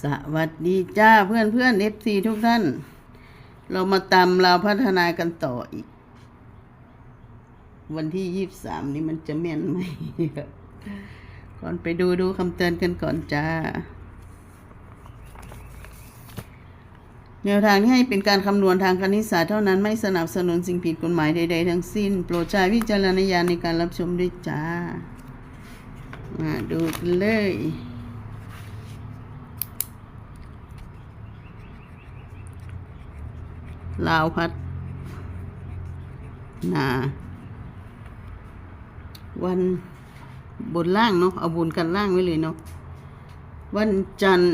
สวัสดีจ้าเพื่อนเพื่อนเอฟซีทุกท่าน เรามาตามเราพัฒนากันต่ออีก วันที่ยี่บสามนี้มันจะแม่นไหมก่อนไปดูดูคำเตือนกันก่อนจ้า แนวทางที่ให้เป็นการคำนวณทางคณิตศาสตร์เท่านั้นไม่สนับสนุนสิ่งผิดกฎหมายใด ๆ ทั้งสิ้น โปรดใช้วิจารณญาณในการรับชมด้วยจ้า มาดูกันเลย ลาวพัดนา วันบนล่างเนาะเอาบนกันล่างไว้เลยเนาะวันจันทร์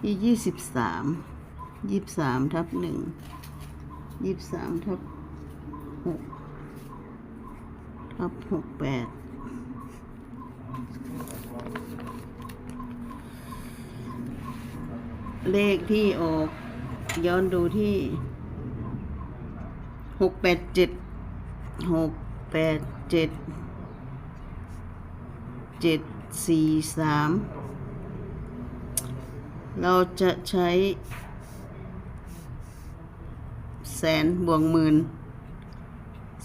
ที่ยี่สิบสามยี่สามทับหนึ่งยี่สามทับหกทับหกแปด เลขที่ออก ย้อนดูที่หกแปดเจ็ดหกแปดเจ็ดเจ็ดสี่สามเราจะใช้ แสนบวกหมื่น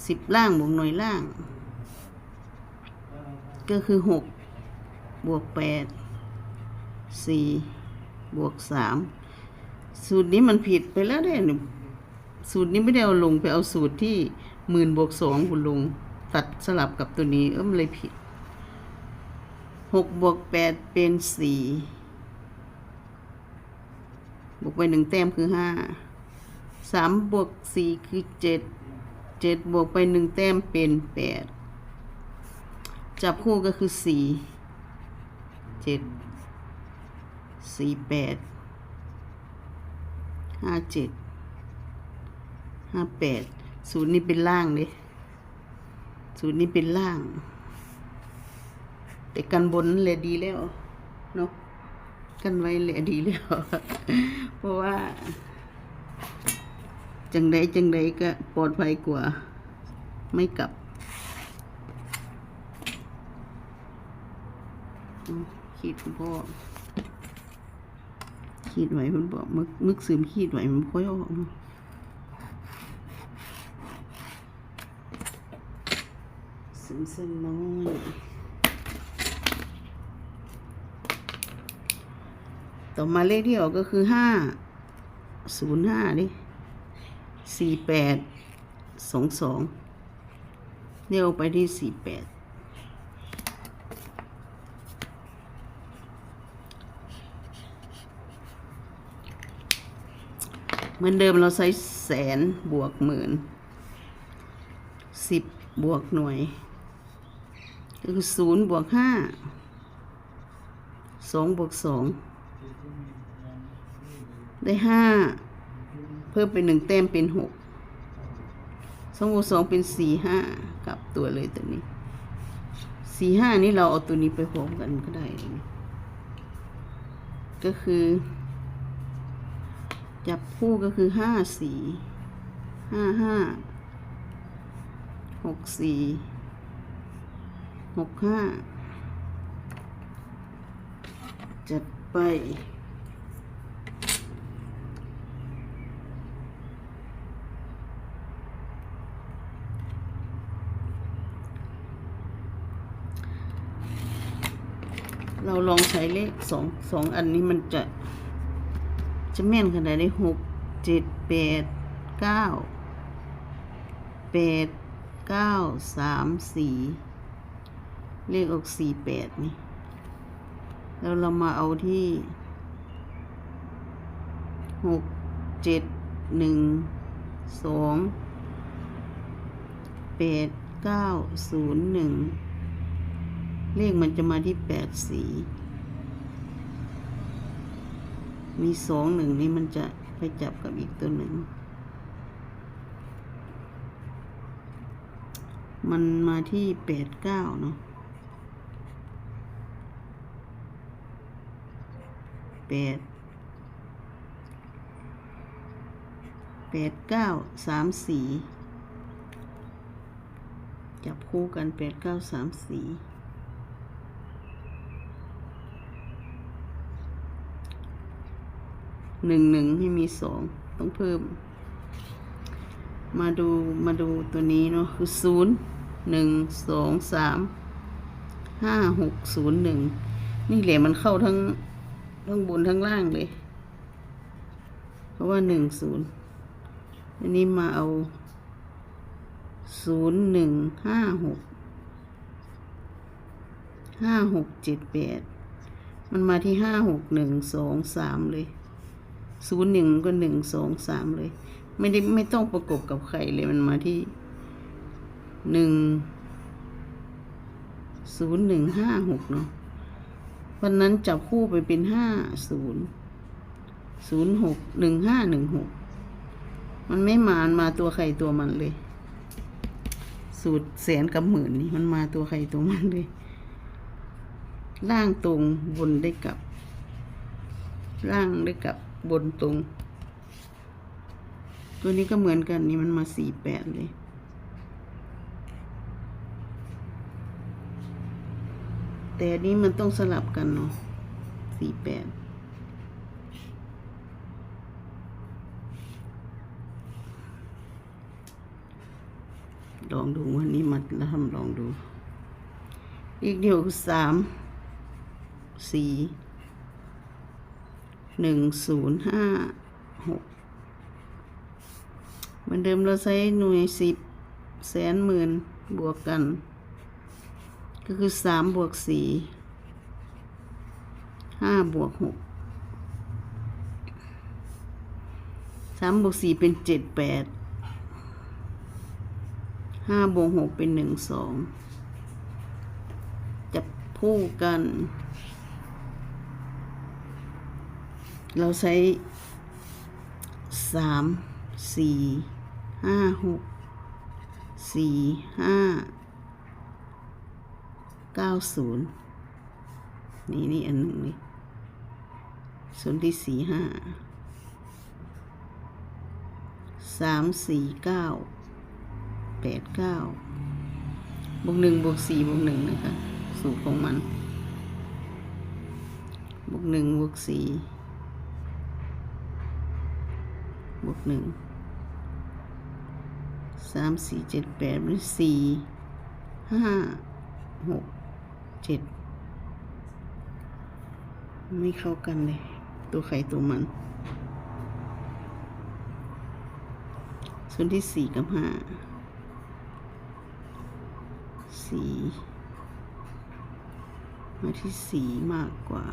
สิบล่างบวกหน่วยล่าง ก็คือหกบวกแปดสี่ บวกสามสูตรนี้มันผิดไปแล้วเด้หนูสูตรนี้ไม่ได้เอาลงไปเอาสูตรที่หมื่นบวกสองคุณลุงตัดสลับกับตัวนี้เออมันเลยผิดหกบวกแปดเป็นสี่บวกไปหนึ่งแต้มคือห้าสามบวกสี่คือเจ็ดเจ็ดบวกไปหนึ่งแต้มเป็นแปดจับคู่ก็คือสี่เจ็ด สี่แปดห้าเจ็ดห้าแปดศูนย์นี้เป็นล่างเลยศูนย์นี้เป็นล่าง แต่กันบนนั่นแหละดีแล้วเนาะกันไว้แหละดีแล้ว เพราะว่า จังใดจังใดก็ปลอดภัยกว่า ไม่กลับอืมขีดพ่อ ขีดไหวมันบอกมึกมึกซึมขีดไหวมันค่อยออกเนาะซึมซึมน้อยต่อมาเลขที่ออกก็คือห้าศูนย์ห้าดิสี่แปดสองสองเรียกไปที่สี่แปด มือนเดิมเราใช้แสนบวกหมื่นสิบบวกหน่วยก็คือศูนย์บวกห้าสองบวกสองได้ห้าเพิ่มเป็นหนึ่งแต้มเป็นหกสองบวกสองเป็นสี่ห้ากลับตัวเลยตัวนี้สี่ห้านี่เราเอาตัวนี้ไปพร้อมกันก็ได้ ก็คือ จับคู่ก็คือห้าสี่ห้าห้าหกสี่หกห้าจัดไปเราลองใช้เลขสองสองอันนี้มันจะ จะแม่นขนาดได้หกเจ็ดแปดเก้าแปดเก้าสามสี่เลขออกสี่แปดนี่ แล้วเรามาเอาที่หกเจ็ดหนึ่งสองแปดเก้าศูนย์หนึ่งเลขมันจะมาที่แปดสี่ มีสองหนึ่งนี่มันจะไปจับกับอีกตัวหนึ่ง มันมาที่แปดเก้าเนาะแปดแปดเก้าสามสี่จับคู่กันแปดเก้าสามสี่ หนึ่งหนึ่งให้มีสองต้องเพิ่ม มาดูมาดูตัวนี้เนาะคือศูนย์หนึ่งสองสามห้าหกศูนย์หนึ่งนี่แหละมันเข้าทั้งทั้งบนทั้งล่างเลย เพราะว่าหนึ่งศูนย์อันนี้มาเอาศูนย์หนึ่งห้าหกห้าหกเจ็ดแปดมันมาที่ห้าหกหนึ่งสองสามเลย ศูนย์หนึ่งก็หนึ่งสองสามเลย ไม่ได้ไม่ต้องประกบกับใครเลยมันมาที่หนึ่งศูนย์หนึ่งห้าหกเนาะวันนั้นจับคู่ไปเป็นห้าศูนย์ศูนย์หกหนึ่งห้าหนึ่งหกมันไม่มามันมาตัวใครตัวมันเลย สูตรแสนกับหมื่นนี่มันมาตัวใครตัวมันเลยล่างตรงบนได้กลับล่างได้กลับ บนตรง ตัวนี้ก็เหมือนกันนี่มันมาสี่แปดเลย แต่อันนี้มันต้องสลับกันเนาะสี่แปดลองดูวันนี้มาแล้วทำลองดู อีกเดียวคือสามสี่ หนึ่งศูนย์ห้าหกเหมือนเดิมเราใช้หน่วยสิบแสนหมื่นบวกกัน ก็คือสามบวกสี่ห้าบวกหกสามบวกสี่เป็นเจ็ดแปดห้าบวกหกเป็นหนึ่งสองจับคู่กัน เราใช้สามสี่ห้าหกสี่ห้าเก้าศูนย์นี่นี่อันหนึ่งนี่ส่วนที่สี่ห้าสามสี่เก้าแปดเก้าบวกหนึ่งบวกสี่บวกหนึ่งนะคะ สูตรของมัน บวกหนึ่งบวกสี่ บวกหนึ่งสามสี่เจ็ดแปดเป็นสี่ห้าหกเจ็ดไม่เข้ากันเลย ตัวไข่ตัวมัน ส่วนที่สี่กับห้าสี่มาที่สี่มากกว่า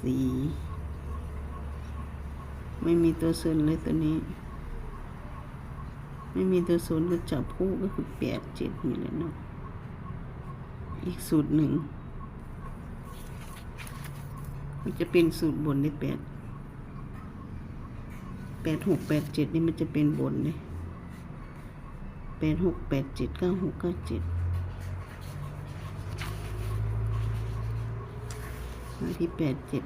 สี ไม่มีตัวศูนย์เลยตัวนี้ ไม่มีตัวศูนย์ก็จับคู่ก็คือแปดเจ็ดนี่แหละเนาะอีกสูตรหนึ่งมันจะเป็นสูตรบนได้แปดแปดหกแปดเจ็ดนี่มันจะเป็นบนเลยแปดหกแปดเจ็ดเก้าหกเก้าเจ็ด มาที่แปดเจ็ด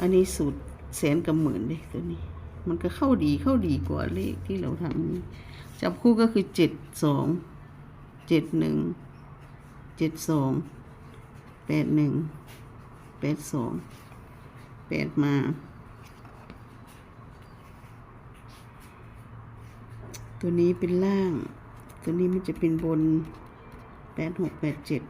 อันนี้สูตรแสนกับหมื่นเลยตัวนี้ มันก็เข้าดีเข้าดีกว่าเลขที่เราทำนี่จับคู่ก็คือเจ็ดสองเจ็ดหนึ่งเจ็ดสองแปดหนึ่งแปดสองแปดมาตัวนี้เป็นล่าง ตัวนี้มันจะเป็นบนแปดหกแปดเจ็ด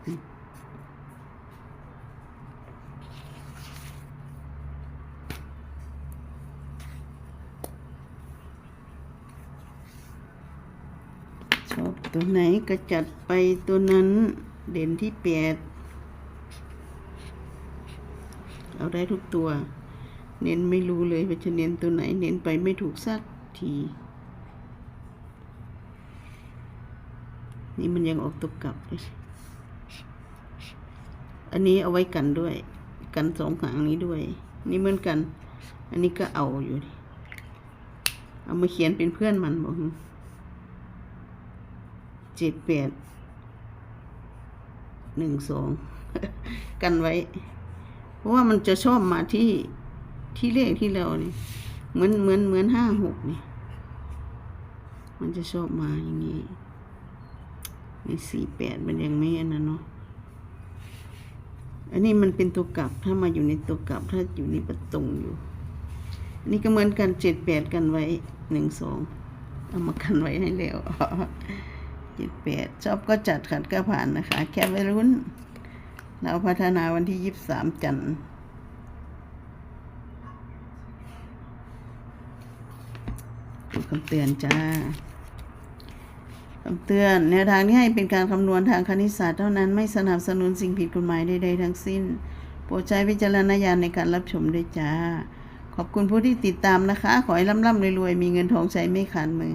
ชอบ ตัวไหนก็จัดไปตัวนั้นเด่นที่แปดเอาได้ทุกตัว เน้นไม่รู้เลยว่าจะเน้นตัวไหน เน้นไปไม่ถูกสักที นี่มันยังออกตัวกลับเลยอันนี้เอาไว้กันด้วย กันสองหางนี้ด้วย นี่เหมือนกัน อันนี้ก็เอาอยู่ เอามาเขียนเป็นเพื่อนมันบอก เจ็ดแปดหนึ่งสองกันไว้ เพราะว่ามันจะชอบมาที่ที่เลขที่เรานี่เหมือนเหมือนเหมือนห้าหกนี่มันจะชอบมาอย่างนี้มีสี่แปดมันยังไม่อันนั้นเนาะอันนี้มันเป็นตัวกลับถ้ามาอยู่ในตัวกลับถ้าอยู่ในประตรงอยู่ อันนี้ก็เหมือนกันเจ็ดแปดกันไว้หนึ่งสองเอามากันไว้ให้แล้ว เจ็ดแปดชอบก็จัดขัดก็ผ่านนะคะ แค่ไว้รุ่นเราพัฒนาวันที่ยี่สิบสามจันทร์ดูคำเตือนจ้าคำเตือนแนวทางที่ให้เป็นการคำนวณทางคณิตศาสตร์เท่านั้นไม่สนับสนุนสิ่งผิดกฎหมายใดๆทั้งสิ้น โปรดใช้วิจารณญาณในการรับชมด้วยจ้า ขอบคุณผู้ที่ติดตามนะคะ ขอให้ร่ำๆรวยๆ มีเงินทองใช้ไม่ขาดมือ